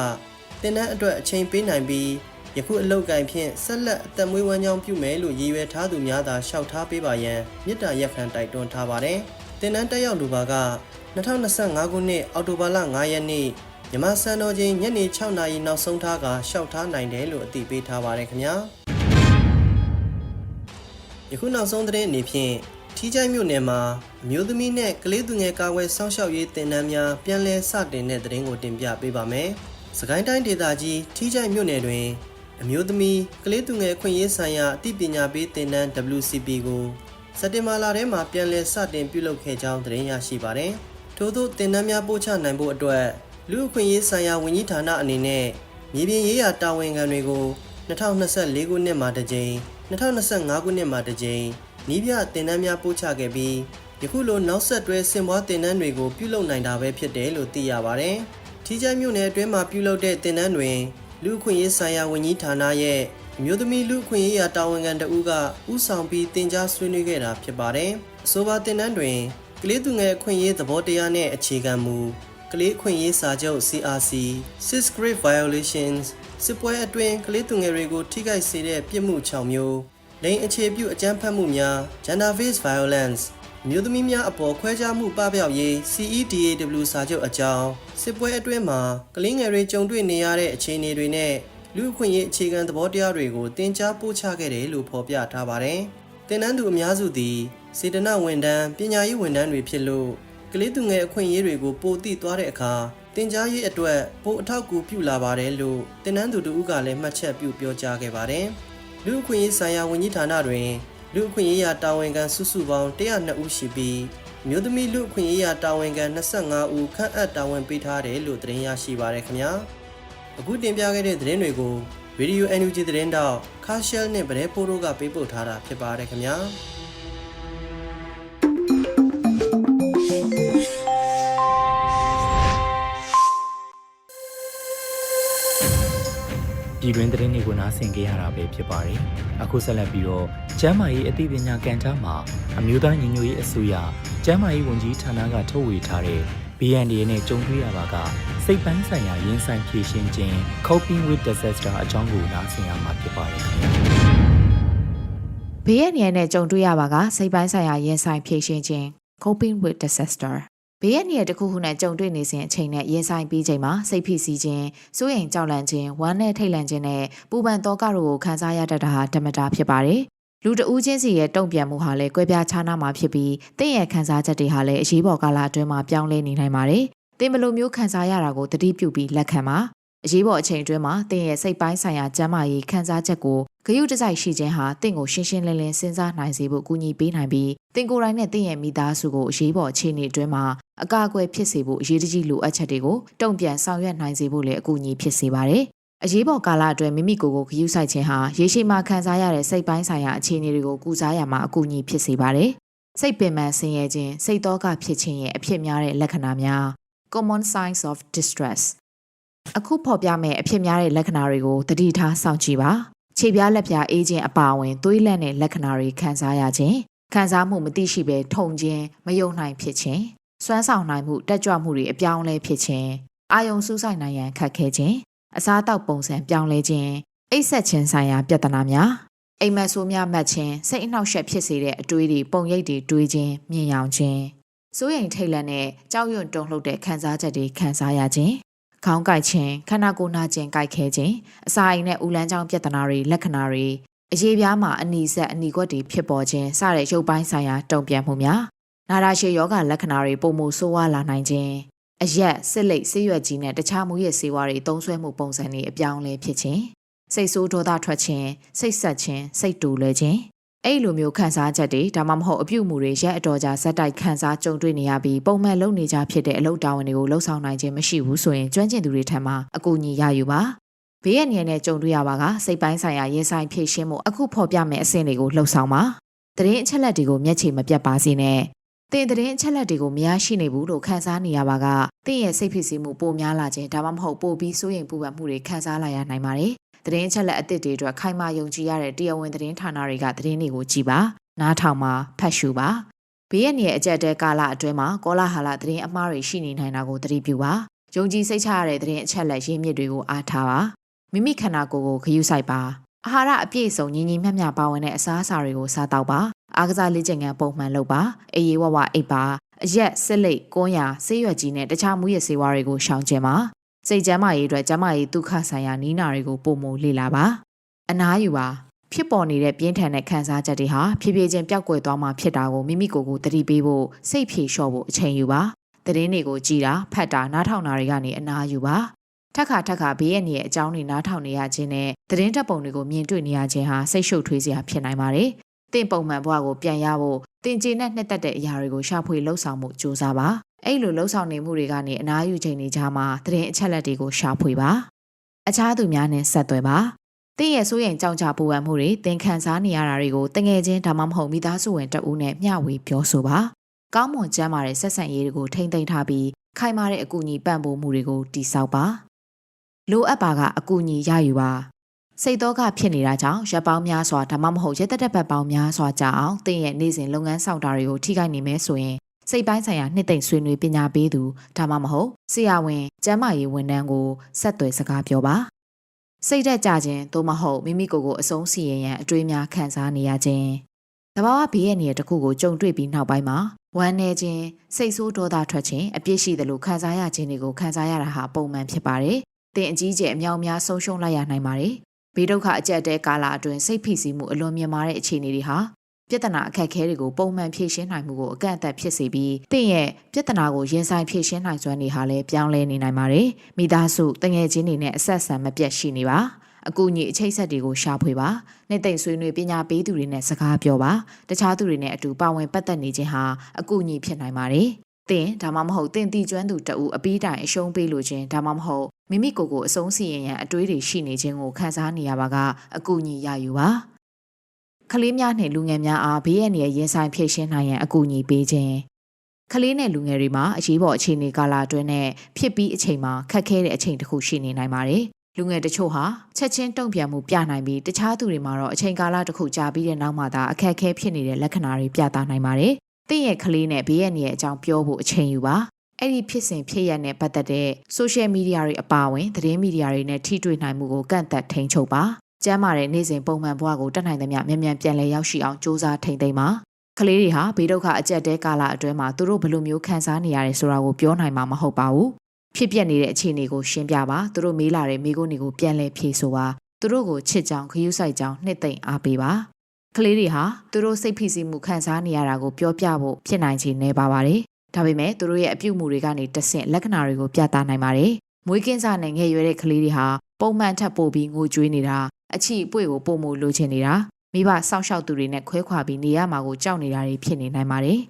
တင်တန်းအတွက်အချိန်ပေးနိုင်ပြီးယခုအလောက်ကိုင်ဖြင့်ဆက်လက်အသက်မွေးဝမ်းကြောင်းပြုမယ်လို့ရည်ရွယ်ထားသူများသာလျှောက်ထားပေးပါရန်မြစ်တာရက်ခံတိုက်တွန်းထားပါတယ်။တင်တန်းတက်ရောက်လူပါက2025ခုနှစ်အောက်တိုဘာလ9ရက်နေ့မြန်မာစံတော်ချိန်ညနေ6နာရီနောက်ဆုံးထားကရှောက်ထားနိုင်တယ်လို့အသိပေးထားပါတယ်ခင်ဗျာယခုနောက်ဆုံးသတင်းအနေဖြင့် ထီးချိုင်းမြို့နယ်မှာအမျိုးသမီးနဲ့ကလေးသူငယ်ကာကွယ်စောင့်ရှောက်ရေးတင်နန်းများပြန်လည်စတင်တဲ့သတင်းကိုတင်ပြပေးပါမယ်။စကိုင်းတိုင်းဒေသကြီးထီးချိုင်းမြို့နယ်တွင်အမျိုးသမီးကလေးသူငယ်အခွင့်အရေးဆိုင်ရာအသိပညာပေးတင်နန်း WCP ကိုစက်တင်ဘာလထဲမှာပြန်လည်စတင်ပြုလုပ်ခဲ့ကြောင်းသတင်းရရှိပါတယ်။ထို့သောတင်နန်းများပို့ချနိုင်ဖို့အတွက်လူအခွင့်အရေးဆိုင်ရာဝန်ကြီးဌာနအနေနဲ့မြေပြင်ရေးရာတာဝန်ခံတွေကို2024ခုနှစ်မှာတစ်ကြိမ်2025ခုနှစ်မှာတစ်ကြိမ် နီးပြတင်နန်းများပို့ချခဲ့ပြီးယခုလိုနောက်ဆက်တွဲဆင်ပွားတင်နန်းတွေကိုပြုလုပ်နိုင်တာပဲဖြစ်တယ်လို့သိရပါတယ်။ထီးချိုင်းမြို့နယ်အတွင်းမှာပြုလုပ်တဲ့တင်နန်းတွင်လူအခွင့်အရေးဆိုင်ရာဝန်ကြီးဌာနရဲ့အမျိုးသမီးလူအခွင့်အရေးရာတာဝန်ခံတဦးကဥဆောင်ပြီးတင် जा ဆွေးနွေးခဲ့တာဖြစ်ပါတယ်။အဆိုပါတင်နန်းတွင်ကလေးသူငယ်အခွင့်အရေးသဘောတရားနဲ့အခြေခံမူကလေးခွင့်ရေးစာချုပ် CRC Six Grade Violations စစ်ပွဲအတွင်းကလေးသူငယ်တွေကိုထိခိုက်စေတဲ့ပြစ်မှု6မျိုး လိင်အခြေပြုအကြမ်းဖက်မှုများ Gender Based Violence မြို့သမီးများအပေါ်ခွဲခြားမှုပပျောက်ရေး CEDAW စာချုပ်အကြောင်းစစ်ပွဲအတွင်းမှာကလေးငယ်တွေကြုံတွေ့နေရတဲ့အခြေအနေတွေနဲ့လူအခွင့်အရေးအခြေခံသဘောတရားတွေကိုတင် जा ပို့ချခဲ့တယ်လို့ဖော်ပြထားပါတယ်။တင်နန်းသူအများစုသည်စေတနာဝန်ထမ်းပညာရေးဝန်ထမ်းတွေဖြစ်လို့ကလေးသူငယ်အခွင့်အရေးတွေကိုပိုသိသွားတဲ့အခါတင် जा ရေးအတွက်ပိုအထောက်အကူပြုလာပါတယ်လို့တင်နန်းသူတို့ကလည်းမှတ်ချက်ပြုပြောကြားခဲ့ပါတယ်။ လူအခွင့်အရေးဆိုင်ရာဝန်ကြီးဌာနတွင်လူအခွင့်အရေးရာတာဝန်ခံစုစုပေါင်း102ဦးရှိပြီးမြို့သမီးလူအခွင့်အရေးရာတာဝန်ခံ25ဦးခန့်အပ်တာဝန်ပေးထားတယ်လို့သတင်းရရှိပါရခင်ဗျာအခုတင်ပြခဲ့တဲ့သတင်းတွေကို Radio NUG သတင်းတောက်ခါရှယ်နဲ့ဗရဲပိုးတို့ကပေးပို့ထားတာဖြစ်ပါတယ်ခင်ဗျာ ပပြည်တွင်းသတင်းတွေကိုနားဆင်ကြရတာပဲဖြစ်ပါတယ်။အခုဆက်လက်ပြီးတော့ကျမ်းမာရေးအသိပညာကန်တာမှာအမျိုးသားညီညွတ်ရေးအစိုးရကျမ်းမာရေးဝန်ကြီးဌာနကထုတ်ဝေထားတဲ့ BND နဲ့ကြုံတွေ့ရပါကစိတ်ပိုင်းဆိုင်ရာရင်းဆိုင်ဖြည့်ရှင်းခြင်း coping with disaster အကြောင်းကိုနားဆင်ရမှာဖြစ်ပါတယ်ခင်ဗျာဘေးရန်ရနဲ့ကြုံတွေ့ရပါကစိတ်ပိုင်းဆိုင်ရာရင်ဆိုင်ဖြေရှင်းခြင်း coping with disaster ဘေးရန်ရတစ်ခုခုနဲ့ကြုံတွေ့နေစဉ်အချိန်နဲ့ရင်ဆိုင်ပြီးချိန်မှာစိတ်ဖိစီးခြင်းစိုးရိမ်ကြောက်လန့်ခြင်းဝမ်းနဲ့ထိတ်လန့်ခြင်းနဲ့ပူပန်သောကတို့ကိုခံစားရတတ်တာဟာဓမ္မတာဖြစ်ပါတယ်လူတဦးချင်းစီရဲ့တုံ့ပြန်မှုဟာလည်းကွဲပြားခြားနားမှာဖြစ်ပြီးတင့်ရဲ့ခံစားချက်တွေဟာလည်းအရေးပေါ်ကာလအတွင်းမှာပြောင်းလဲနေနိုင်ပါတယ်။တင်ဘလိုမျိုးခံစားရတာကိုတတိပြုပြီးလက်ခံပါ။ အရေးပေါ်အချိန်အတွင်းမှာတင့်ရဲ့စိတ်ပိုင်းဆိုင်ရာကျန်းမာရေးခံစားချက်ကိုဂရုတစိုက်ရှိခြင်းဟာတင့်ကိုရှင်းရှင်းလင်းလင်းစဉ်းစားနိုင်စေဖို့ကူညီပေးနိုင်ပြီးတင်ကိုယ်တိုင်နဲ့တင့်ရဲ့မိသားစုကိုအရေးပေါ်အခြေအနေအတွင်းမှာအကာအကွယ်ဖြစ်စေဖို့အရေးတကြီးလိုအပ်ချက်တွေကိုတုံ့ပြန်ဆောင်ရွက်နိုင်စေဖို့လည်းအကူအညီဖြစ်စေပါတယ်။အရေးပေါ်ကာလအတွင်းမိမိကိုယ်ကိုဂရုစိုက်ခြင်းဟာရေရှည်မှာခံစားရတဲ့စိတ်ပိုင်းဆိုင်ရာအခြေအနေတွေကိုကုစားရမှာအကူအညီဖြစ်စေပါတယ်။စိတ်ပင်ပန်းဆင်းရဲခြင်းစိတ်တော့ကဖြစ်ခြင်းရဲ့အဖြစ်များတဲ့လက္ခဏာများ common signs of distress အခုဖော်ပြမယ့်အဖြစ်များတဲ့လက္ခဏာတွေကိုသတိထားစောင့်ကြည့်ပါခြေပြားလက်ပြားအေးခြင်းအပါအဝင်သွေးလက်တဲ့လက္ခဏာတွေခံစားရခြင်းခံစားမှုမသိရှိဘဲထုံခြင်းမယုံနိုင်ဖြစ်ခြင်းစွမ်းဆောင်နိုင်မှုတက်ကြွမှုတွေအပြောင်းအလဲဖြစ်ခြင်းအာယုံစူးစိုက်နိုင်ရန်ခက်ခဲခြင်းအစားအသောက်ပုံစံပြောင်းလဲခြင်းအိပ်ဆက်ခြင်းဆိုင်ရာပြဿနာများအိမ်မက်ဆိုးများမှတ်ခြင်းစိတ်အနှောက်အယှက်ဖြစ်စေတဲ့အတွေးတွေပုံရိပ်တွေတွေးခြင်းမြင်ယောင်ခြင်းစိုးရိမ်ထိတ်လန့်တဲ့ကြောက်ရွံ့တုန်လှုပ်တဲ့ခံစားချက်တွေခံစားရခြင်း ခေါင်းကိုက်ခြင်းခန္ဓာကိုယ်နာကျင်ကိုက်ခဲခြင်းအစာအိမ်နဲ့ဦးလန်းချောင်းပြဿနာတွေလက္ခဏာတွေအရေးပြားမှာအနီဆက်အနီကွက်တွေဖြစ်ပေါ်ခြင်းစတဲ့ရုပ်ပိုင်းဆိုင်ရာတုံ့ပြန်မှုများနာတာရှည်ယောဂလက္ခဏာတွေပုံမှုဆိုးဝါးလာနိုင်ခြင်းအရက်စစ်လိတ်ဆေးရွက်ကြီးနဲ့တခြားမူရည်ဆေးဝါးတွေသုံးဆွဲမှုပုံစံတွေအပြောင်းအလဲဖြစ်ခြင်းစိတ်ဆိုးဒေါသထွက်ခြင်းစိတ်ဆက်ခြင်းစိတ်တူလွယ်ခြင်း အဲ့လိုမျိုးခံစားချက်တွေဒါမှမဟုတ်အပြုတ်မှုတွေရက်အတော်ကြာဇက်တိုက်ခံစားကြုံတွေ့နေရပြီးပုံမှန်လုပ်နေကြဖြစ်တဲ့အလုပ်တာဝန်တွေကိုလှုပ်ဆောင်နိုင်ခြင်းမရှိဘူးဆိုရင်ကျွမ်းကျင်သူတွေထံမှအကူအညီရယူပါဘေးရန်ရနဲ့ကြုံတွေ့ရပါကစိတ်ပိုင်းဆိုင်ရာရင်ဆိုင်ဖြည့်ရှင်းမှုအခုဖော်ပြမယ့်အဆင့်တွေကိုလှုပ်ဆောင်ပါတရင်အချက်လက်တွေကိုမျက်ခြေမပြတ်ပါစေနဲ့တင်တရင်အချက်လက်တွေကိုမရရှိနေဘူးလို့ခံစားနေရပါကတင့်ရဲ့စိတ်ဖြစ်စီမှုပိုများလာခြင်းဒါမှမဟုတ်ပိုပြီးစိုးရိမ်ပူပန်မှုတွေခံစားလာရနိုင်ပါတယ် သတင်းချက်လက်အသစ်တွေအတွက်ခိုင်မာယုံကြည်ရတဲ့တရားဝင်သတင်းဌာနတွေကသတင်းတွေကိုကြည်ပါနားထောင်ပါဖတ်ရှုပါဘေးရနေအကြက်တဲကာလအတွင်းမှာကောလာဟာလသတင်းအမှားတွေရှိနေနိုင်တာကိုသတိပြုပါယုံကြည်စိတ်ချရတဲ့သတင်းအချက်လက်ရင်းမြစ်တွေကိုအားထားပါမိမိခန္ဓာကိုယ်ကိုဂရုစိုက်ပါအာဟာရအပြည့်စုံညီညီမျှမျှပါဝင်တဲ့အစားအစာတွေကိုစားတောက်ပါအားကစားလေ့ကျင့်ခန်းပုံမှန်လုပ်ပါအေးရေဝဝအိပ်ပါအရက်စစ်လိတ်ကွန်းရဆေးရွက်ကြီးနဲ့တခြားမူရည်ဆေးဝါးတွေကိုရှောင်ကျဉ်ပါ စိတ်ကျန်းမာရေးအတွက်ကျန်းမာရေးဒုက္ခဆိုင်ရာနီးနာတွေကိုပုံမလေ့လာပါအနားယူပါဖြစ်ပေါ်နေတဲ့ပြင်းထန်တဲ့ခံစားချက်တွေဟာဖြည်းဖြည်းချင်းပျောက်ကွယ်သွားမှာဖြစ်တာကိုမိမိကိုယ်ကိုသတိပေးဖို့စိတ်ဖြေလျှော့ဖို့အချိန်ယူပါသတင်းတွေကိုကြည်တာဖတ်တာနားထောင်တာတွေကနေအနားယူပါထက်ခါထက်ခါဘေးရဲ့နေရဲ့အကြောင်းတွေနားထောင်နေရခြင်းနဲ့သတင်းတပ်ပုံတွေကိုမြင်တွေ့နေရခြင်းဟာစိတ်ရှုပ်ထွေးစရာဖြစ်နိုင်ပါတယ်တင့်ပုံမှန်ဘဝကိုပြန်ရဖို့တင်ကျေနဲ့နှစ်သက်တဲ့အရာတွေကိုရှာဖွေလှုပ်ဆောင်မှုစူးစမ်းပါ အဲ့လိုလှုပ်ဆောင်နေမှုတွေကနေအနားယူချိန်နေကြမှာသတင်းအချက်လက်တွေကိုရှာဖွေပါအခြားသူများနဲ့ဆက်သွယ်ပါတင့်ရဲ့စိုးရိမ်ကြောက်ကြပူပန်မှုတွေသင်ခံစားနေရတာတွေကိုတငယ်ချင်းဒါမှမဟုတ်မိသားစုဝင်တဦးနဲ့မျှဝေပြောဆိုပါကောင်းမွန်ကျန်းမာတဲ့ဆက်ဆံရေးတွေကိုထိမ့်သိမ်းထားပြီးခိုင်မာတဲ့အကူအညီပံ့ပိုးမှုတွေကိုတည်ဆောက်ပါလိုအပ်ပါကအကူအညီရယူပါစိတ်တော့ကဖြစ်နေတာကြောင့်ရပ်ပေါင်းများစွာဒါမှမဟုတ်ရက်သက်သက်ပတ်ပေါင်းများစွာကြာအောင်တင့်ရဲ့နေ့စဉ်လုပ်ငန်းဆောင်တာတွေကိုထိခိုက်နေမယ်ဆိုရင် စိတ်ပိုင်းဆိုင်ရာနှစ်သိမ့်ဆွေးနွေးပညာပေးသူဒါမှမဟုတ်ဆရာဝန်ကျန်းမာရေးဝန်ထမ်းကိုဆက်သွယ်စကားပြောပါစိတ်သက်ကြခြင်းသို့မဟုတ်မိမိကိုယ်ကိုအဆုံးစီရင်ရန်အတွေးများခံစားနေရခြင်းတဘာဝဘေးရဲ့နေရာတစ်ခုကိုကြုံတွေ့ပြီးနောက်ပိုင်းမှာဝမ်းနေခြင်းစိတ်ဆိုးဒေါသထွက်ခြင်းအပြစ်ရှိသလိုခံစားရခြင်းတွေကိုခံစားရတာဟာပုံမှန်ဖြစ်ပါတယ်။တင်အကြီးကျယ်အများအများဆုံးရှုံးလိုက်ရနိုင်ပါတယ်။ဘေးဒုက္ခအကျက်တဲကာလအတွင်းစိတ်ဖိစီးမှုအလွန်မြင့်မားတဲ့အခြေအနေတွေဟာ ပြဿနာအခက်အခဲတွေကိုပုံမှန်ဖြေရှင်းနိုင်မှုကိုအကန့်အသတ်ဖြစ်စေပြီးတင့်ရဲ့ပြဿနာကိုရင်ဆိုင်ဖြေရှင်းနိုင်စွမ်းတွေဟာလည်းပြောင်းလဲနေနိုင်ပါတယ်။မိသားစုတငယ်ချင်းတွေနဲ့အဆက်အဆံမပြတ်ရှိနေပါ။အကူအညီအချိတ်ဆက်တွေကိုရှာဖွေပါ။နှစ်သိမ့်ဆွေးနွေးပညာပေးသူတွေနဲ့စကားပြောပါ။တခြားသူတွေနဲ့အတူပါဝင်ပတ်သက်နေခြင်းဟာအကူအညီဖြစ်နိုင်ပါတယ်။တင်ဒါမှမဟုတ်တင်တီကျွမ်းသူတအူအပီးတိုင်အရှုံးပေးလိုခြင်းဒါမှမဟုတ်မိမိကိုယ်ကိုအဆုံးစီရင်ရန်အတွေးတွေရှိနေခြင်းကိုခံစားနေရပါကအကူအညီရယူပါ ကလေးများနဲ့လူငယ်များအားဘေးရန်ရဲ့ရင်ဆိုင်ဖြည့်ရှင်းနိုင်ရန်အကူအညီပေးခြင်းကလေးနဲ့လူငယ်တွေမှာအရေးပေါ်အခြေအနေကာလအတွင်းနဲ့ဖြစ်ပြီးအချိန်မှာခက်ခဲတဲ့အချိန်တစ်ခုရှိနေနိုင်ပါတယ်လူငယ်တချို့ဟာချက်ချင်းတုံ့ပြန်မှုပြနိုင်ပြီးတခြားသူတွေမှာတော့အချိန်ကာလတစ်ခုကြာပြီးတဲ့နောက်မှသာအခက်အခဲဖြစ်နေတဲ့လက္ခဏာတွေပြသနိုင်ပါတယ်။တင့်ရဲ့ကလေးနဲ့ဘေးရဲ့နေရဲ့အကြောင်းပြောဖို့အချိန်ယူပါ။အဲ့ဒီဖြစ်စဉ်ဖြစ်ရတဲ့ပတ်သက်တဲ့ social media တွေအပါအဝင်သတင်းမီဒီယာတွေနဲ့ထိတွေ့နိုင်မှုကိုကန့်သက်ထိန်းချုပ်ပါ။ ကျမ်းမာတဲ့နေ့စဉ်ပုံမှန်ဘဝကိုတတ်နိုင်သမျှမြန်မြန်ပြန်လည်ရောက်ရှိအောင်စ조사ထိန်းသိမ်းပါ။ကလေးတွေဟာဘေးဒုက္ခအကြက်တဲကာလအတွင်းမှာသူတို့ဘယ်လိုမျိုးခံစားနေရတယ်ဆိုတာကိုပြောနိုင်မှာမဟုတ်ပါဘူး။ဖြစ်ပျက်နေတဲ့အခြေအနေကိုရှင်းပြပါသူတို့မေးလာတဲ့မိကုန်းတွေကိုပြန်လည်ဖြေဆိုပါသူတို့ကိုချစ်ကြောင်ခရူးဆိုင်ကြောင်နှစ်သိမ့်အားပေးပါကလေးတွေဟာသူတို့စိတ်ဖိစီးမှုခံစားနေရတာကိုပြောပြဖို့ဖြစ်နိုင်ချေနေပါပါတယ်ဒါပေမဲ့သူတို့ရဲ့အပြုအမူတွေကနေတဆင့်လက္ခဏာတွေကိုပြသနိုင်ပါတယ်မွေးကင်းစားနဲ့ငယ်ရွယ်တဲ့ကလေးတွေဟာပုံမှန်ထပ်ပို့ပြီးငိုကြွေးနေတာ အချီအပွေကိုပုံမှုလိုချင်နေတာမိဘစောင့်ရှောက်သူတွေနဲ့ခွဲခွာပြီးနေရမှာကိုကြောက်နေတာတွေဖြစ်နေနိုင်ပါတယ်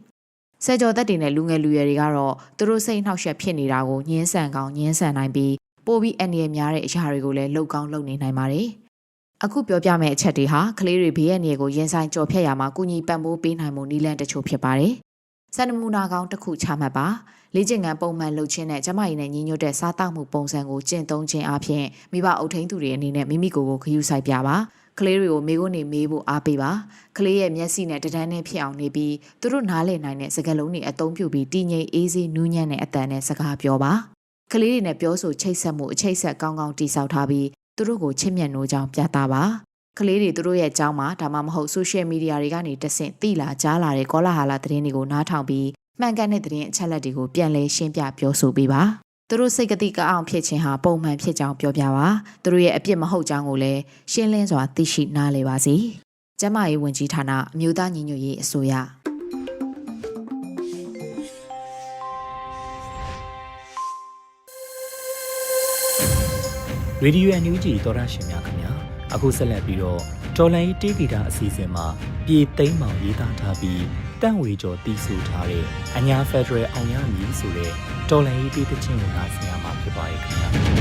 ဆယ်ကျော်သက်တွေနဲ့လူငယ်လူရွယ်တွေကတော့သူတို့စိတ်နှောက်ယှက်ဖြစ်နေတာကိုညှင်းဆန်ကောင်းညှင်းဆန်နိုင်ပြီးပိုပြီးအန္တရာယ်များတဲ့အရာတွေကိုလည်းလှုပ်ကောင်းလုပ်နေနိုင်ပါတယ်။အခုပြောပြမယ့်အချက်တွေဟာကလေးတွေဘေးရန်တွေကိုရင်ဆိုင်ကြော်ဖြတ်ရမှာကုညီပံ့ပိုးပေးနိုင်မှုနည်းလမ်းတချို့ဖြစ်ပါတယ်။စံနမူနာကောင်းတစ်ခုချမှတ်ပါ။ လေ့ကျင့်ခန်းပုံမှန်လုပ်ခြင်းနဲ့ကျမကြီးနဲ့ညီညွတ်တဲ့စားတောက်မှုပုံစံကိုကျင့်သုံးခြင်းအပြင်မိဘအုပ်ထိန်းသူတွေအနေနဲ့မိမိကိုယ်ကိုခရူးဆိုင်ပြပါ။ကလေးတွေကိုမေးခွန်းနေမေးဖို့အားပေးပါကလေးရဲ့မျက်စိနဲ့တဒန်းနဲ့ဖြစ်အောင်နေပြီးသူတို့နားလည်နိုင်တဲ့စကားလုံးတွေအသုံးပြုပြီးတည်ငြိမ်အေးဆေးနူးညံ့တဲ့အတန်နဲ့စကားပြောပါကလေးတွေနဲ့ပြောဆိုချိတ်ဆက်မှုအချိတ်ဆက်ကောင်းကောင်းတိဆောက်ထားပြီးသူတို့ကိုချစ်မြတ်နိုးကြောင်းပြသပါကလေးတွေသူတို့ရဲ့အကြောင်းမှာဒါမှမဟုတ်ဆိုရှယ်မီဒီယာတွေကနေတဆင့်တိလာကြားလာတဲ့ကောလာဟာလာသတင်းတွေကိုနားထောင်ပြီး မှန်ကန်တဲ့သတင်းအချက်အလက်တွေကိုပြန်လည်ရှင်းပြပြောဆိုပေးပါသူတို့စိတ်ကတိကအောင်ဖြစ်ခြင်းဟာပုံမှန်ဖြစ်ကြောင်းပြောပြပါသူတို့ရဲ့အပြစ်မဟုတ်ကြောင်းကိုလည်းရှင်းလင်းစွာသိရှိနားလည်ပါစေကျမရေးဝန်ကြီးဌာနအမျိုးသားညီညွတ်ရေးအစိုးရရေဒီယိုအန်ယူဂျီသောရရှင်များခင်ဗျာအခုဆက်လက်ပြီးတော့တော်လိုင်းတေးဂီတာအစီအစဉ်မှာပြေသိမ်းမောင်ရေးသားထားပြီး တန့်ဝေကျော်တီးဆိုထားတဲ့အညာဖက်ဒရယ်အောင်ရမည်ဆိုတဲ့တော်လိုင်းတေးသချင်းကိုနားဆင်ရမှာဖြစ်ပါရဲ့ခင်ဗျာ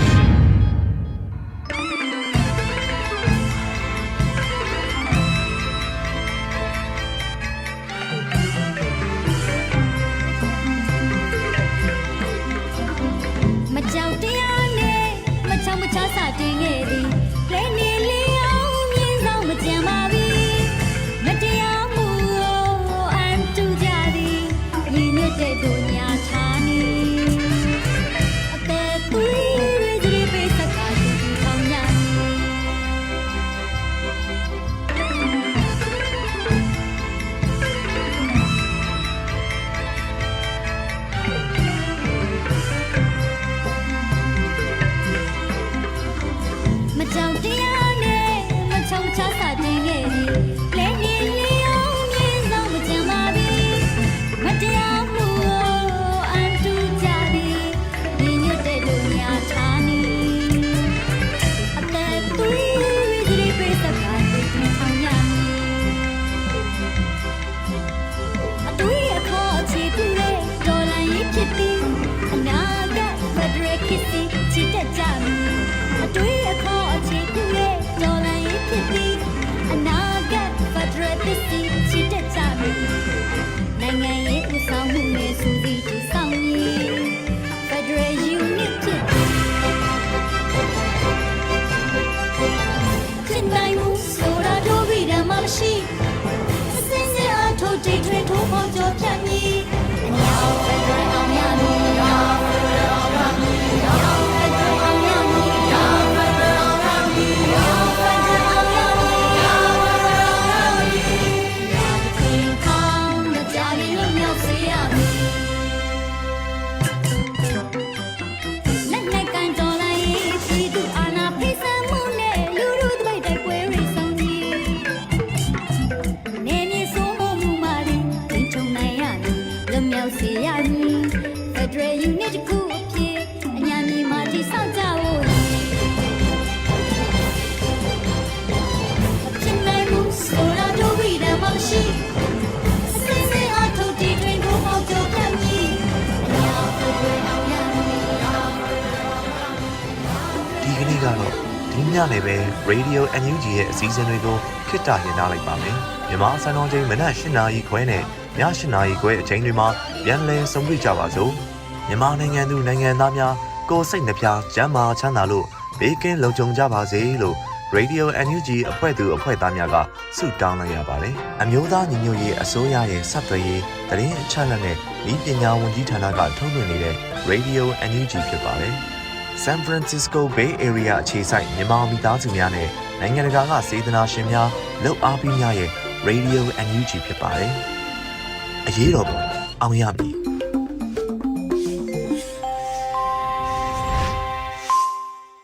ညနေပဲ Radio NUG ရဲ့အစည်းအဝေးတွေကိုခਿੱတရရလိုက်ပါမယ်မြန်မာစံတော်ချိန်မနက်၈နာရီခွဲနဲ့ည၈နာရီခွဲအချိန်တွေမှာပြန်လည်ဆုံတွေ့ကြပါစို့မြန်မာနိုင်ငံသူနိုင်ငံသားများကိုယ်စိတ်နှပြချမ်းမာချမ်းသာလို့ဘေးကင်းလုံခြုံကြပါစေလို့ Radio NUG အဖွဲ့သူအဖွဲ့သားများကဆုတောင်းလိုက်ရပါတယ်။အမျိုးသားညီညွတ်ရေးအစိုးရရဲ့စက်သွေးရေးတရင်အချက်အလက်နဲ့ဤပညာဝန်ကြီးဌာနကထုတ်လွှင့်နေတဲ့ Radio NUG ဖြစ်ပါတယ်။ San Francisco Bay Area အခြေစိုက်မြန်မာမိသားစုများနဲ့နိုင်ငံတကာကစေတနာရှင်များလှုပ်အားပေးများရဲ့ Radio NUG ဖြစ်ပါတယ်။အရေးတော်ပုံအောင်ရမည်